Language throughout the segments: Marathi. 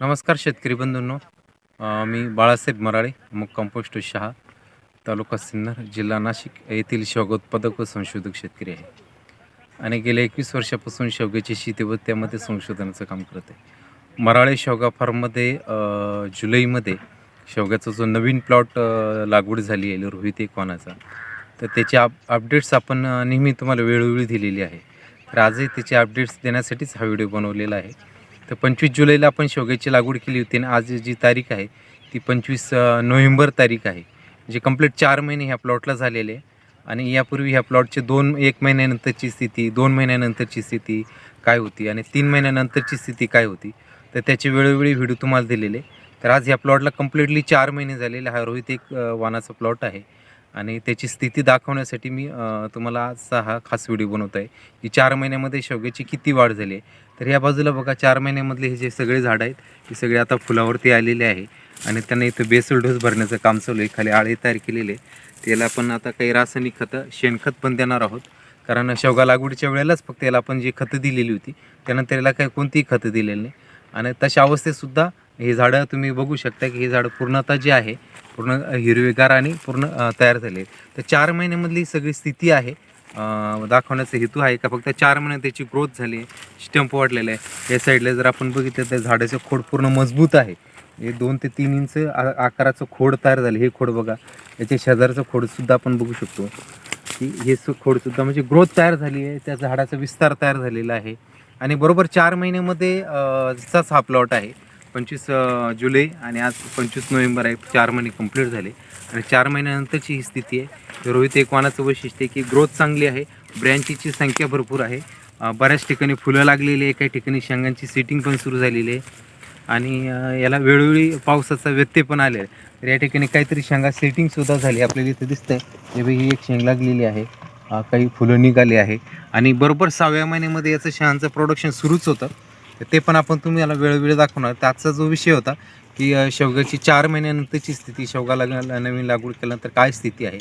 नमस्कार शेतकरी बंधूंनो. मी बाळासाहेब मराळे मुक्काम पोस्ट शहा तालुका सिन्नर जिल्हा नाशिक येथील शेवगा उत्पादक व संशोधक शेतकरी आहे. आणि गेल्या एकवीस वर्षापासून शेवग्याची शेती व त्यामध्ये संशोधनाचं काम करत आहे. मराळे शेवगा फार्ममध्ये जुलैमध्ये शेवग्याचा जो नवीन प्लॉट लागवड झाली आहे रोहित एकवानाचा तर त्याचे आप अपडेट्स आपण नेहमी तुम्हाला वेळोवेळी दिलेली आहे. तर आजही त्याचे अपडेट्स देण्यासाठीच हा व्हिडिओ बनवलेला आहे. तर पंचवीस जुलैला आपण शेवग्याची लागवड केली होती आणि आज जी तारीख आहे ती पंचवीस नोव्हेंबर तारीख आहे म्हणजे कंप्लीट चार महिने ह्या प्लॉटला झालेले आणि यापूर्वी ह्या प्लॉटचे दोन एक महिन्यानंतरची स्थिती दोन महिन्यानंतरची स्थिती काय होती आणि तीन महिन्यानंतरची स्थिती काय होती तर त्याचे वेळोवेळी व्हिडिओ तुम्हाला दिलेले तर आज ह्या प्लॉटला कम्प्लिटली चार महिने झालेले हा रोहित एक वानाचा प्लॉट आहे. आणि त्याची स्थिती दाखवण्यासाठी मी तुम्हाला आजचा हा खास व्हिडिओ बनवत आहे की चार महिन्यामध्ये शेवग्याची किती वाढ झाली आहे. तर या बाजूला बघा चार महिन्यामधले हे जे सगळे झाडं आहेत हे सगळे आता फुलावरती आलेले आहे. आणि त्यांना इथं बेसल डोस भरण्याचं काम चालू आहे. खाली आळे तयार केलेले आहे. त्याला आपण आता काही रासायनिक खतं शेणखत पण देणार आहोत. कारण शेवगा लागवडीच्या वेळेलाच फक्त याला आपण जी खतं दिलेली होती त्यानंतर याला काही कोणतीही खतं दिलेली नाही. आणि तशा अवस्थेतसुद्धा हे झाडं तुम्ही बघू शकता की हे झाडं पूर्णतः जे आहे पूर्ण हिरवेगार आणि पूर्ण तयार झाले तर चार महिन्यामधली सगळी स्थिती आहे. दाखवण्याचा हेतू आहे का? फक्त चार महिन्यात त्याची ग्रोथ झाली स्टंप वाढलेला आहे. या साईडला जर आपण बघितलं तर झाडाचं खोड पूर्ण मजबूत आहे. हे दोन ते तीन इंच आ- आकाराचं खोड तयार झालं. हे खोड बघा. याच्या शेजारचं खोडसुद्धा आपण बघू शकतो. की हे सु खोडसुद्धा म्हणजे ग्रोथ तयार झाली आहे. त्या झाडाचा विस्तार तयार झालेला आहे. आणि बरोबर चार महिन्यामध्ये चाच जसाच हा प्लॉट आहे. पंचवीस जुलै आणि आज पंचवीस नोव्हेंबर आहे. चार महिने कंप्लीट झाले. आणि चार महिन्यानंतरची ही स्थिती आहे. रोहित एकवानाचं वैशिष्ट्य आहे की ग्रोथ चांगली आहे. ब्रँचीची संख्या भरपूर आहे. बऱ्याच ठिकाणी फुलं लागलेली आहे. काही ठिकाणी शेंगांची सेटिंग पण सुरू झालेली आहे. आणि याला वेळोवेळी पावसाचा व्यत्यय पण आले तर या ठिकाणी काहीतरी शेंगा सेटिंगसुद्धा झाली. आपल्याला इथं दिसतंय. हे बघ, ही एक शेंग लागलेली आहे. काही फुलं निघाली आहे. आणि बरोबर सहाव्या महिन्यामध्ये याचं शेणाचं प्रोडक्शन सुरूच होतं. तर ते पण आपण तुम्ही याला वेळोवेळी दाखवणार. त्याचा जो विषय होता की शेवग्याची चार महिन्यानंतरची स्थिती शेवगा नवीन लागवड केल्यानंतर काय स्थिती आहे?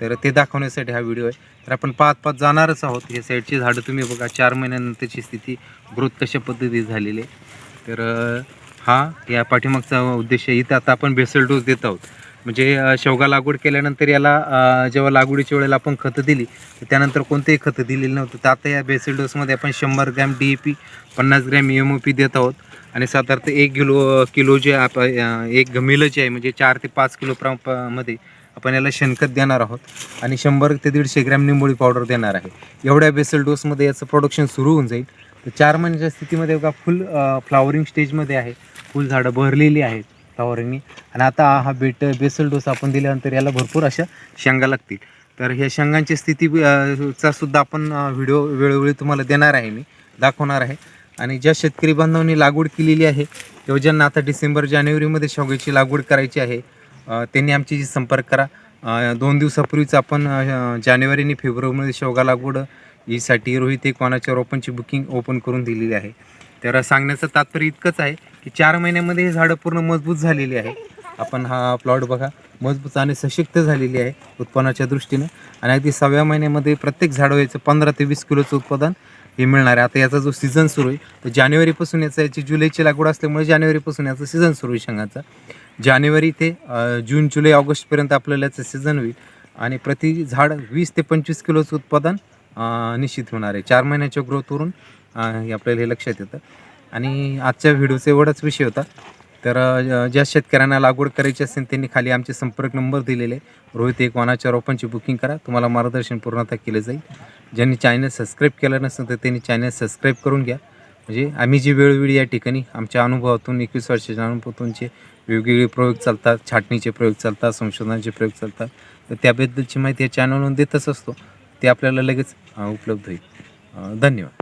तर ते दाखवण्यासाठी हा व्हिडिओ आहे. तर आपण पाहत पाहत जाणारच आहोत. हे साईडची झाडं तुम्ही बघा चार महिन्यानंतरची स्थिती ग्रोथ कशा पद्धतीत झालेली आहे. तर हा या पाठीमागचा उद्देश आहे. इथं आता आपण बेसल डोस देत आहोत. म्हणजे शेवगा लागवड केल्यानंतर याला जेव्हा लागवडीच्या वेळेला आपण खतं दिली तर त्यानंतर कोणतेही खतं दिलेलं नव्हतं. तर आता या बेसिल डोसमध्ये आपण शंभर ग्रॅम डी ए पी पन्नास ग्रॅम एम ओ पी देत आहोत. आणि साधारणतः एक किलो किलो जे आप एक गमिलं जे आहे म्हणजे चार ते पाच किलो प्र प- मध्ये आपण याला शेणखत देणार आहोत. आणि शंभर ते दीडशे ग्रॅम निंबोळी पावडर देणार आहे. एवढ्या बेसल डोसमध्ये याचं प्रोडक्शन सुरू होऊन जाईल. तर चार महिन्याच्या स्थितीमध्ये बघा फुल फ्लावरिंग स्टेजमध्ये आहे. फुल झाडं बहरलेली आहेत. फ्लावरिंगनी आणि आता हा बेट बेसल डोस आपण दिल्यानंतर याला भरपूर अशा शेंगा लागतील. तर ह्या शेंगांची स्थिती चा सुद्धा आपण व्हिडिओ वेळोवेळी तुम्हाला देणार आहे मी दाखवणार आहे. आणि ज्या शेतकरी बांधवांनी लागवड केलेली आहे किंवा ज्यांना आता डिसेंबर जानेवारीमध्ये शेवग्याची लागवड करायची आहे त्यांनी आमची संपर्क करा. दोन दिवसापूर्वीच आपण जानेवारी आणि फेब्रुवारीमध्ये शेवगा लागवड हीसाठी रोहित एक वानाच्या रोपांची बुकिंग ओपन करून दिलेली आहे. तर सांगण्याचं तात्पर्य इतकंच आहे की चार महिन्यामध्ये हे झाडं पूर्ण मजबूत झालेली आहे. आपण हा प्लॉट बघा. मजबूत आणि सशक्त झालेली आहे उत्पन्नाच्या दृष्टीनं. आणि अगदी सहाव्या महिन्यामध्ये प्रत्येक झाड व्हायचं पंधरा ते वीस किलोचं उत्पादन हे मिळणार आहे. आता याचा जो सीझन सुरू आहे तर जानेवारीपासून याचा याची जुलैची लागवड असल्यामुळे जानेवारीपासून याचा सीझन सुरू आहे शेंगाचा. जानेवारी ते जून जुलै ऑगस्टपर्यंत आपल्याला याचं सीझन होईल. आणि प्रति झाड वीस ते पंचवीस किलोचं उत्पादन निश्चित होणार आहे. चार महिन्याच्या ग्रोथवरून हे आपल्याला हे लक्षात येतं. आणि आजच्या व्हिडिओचा एवढाच विषय होता. तर ज्या शेतकऱ्यांना लागवड करायची असेल त्यांनी खाली आमचे संपर्क नंबर दिलेले आहे. रोहित एक वानाच्या रोपांची बुकिंग करा. तुम्हाला मार्गदर्शन पूर्णतः केले जाईल. ज्यांनी चॅनल सबस्क्राईब केलं नसेल तर त्यांनी चॅनल सबस्क्राईब करून घ्या. म्हणजे आम्ही जी वेळोवेळी या ठिकाणी आमच्या अनुभवातून एकवीस वर्षाच्या अनुभवातूनचे वेगवेगळे प्रयोग चालतात छाटणीचे प्रयोग चालतात संशोधनाचे प्रयोग चालतात. तर त्याबद्दलची माहिती या चॅनलवरून देतच असतो. ते आपल्याला लगेच उपलब्ध होईल. धन्यवाद.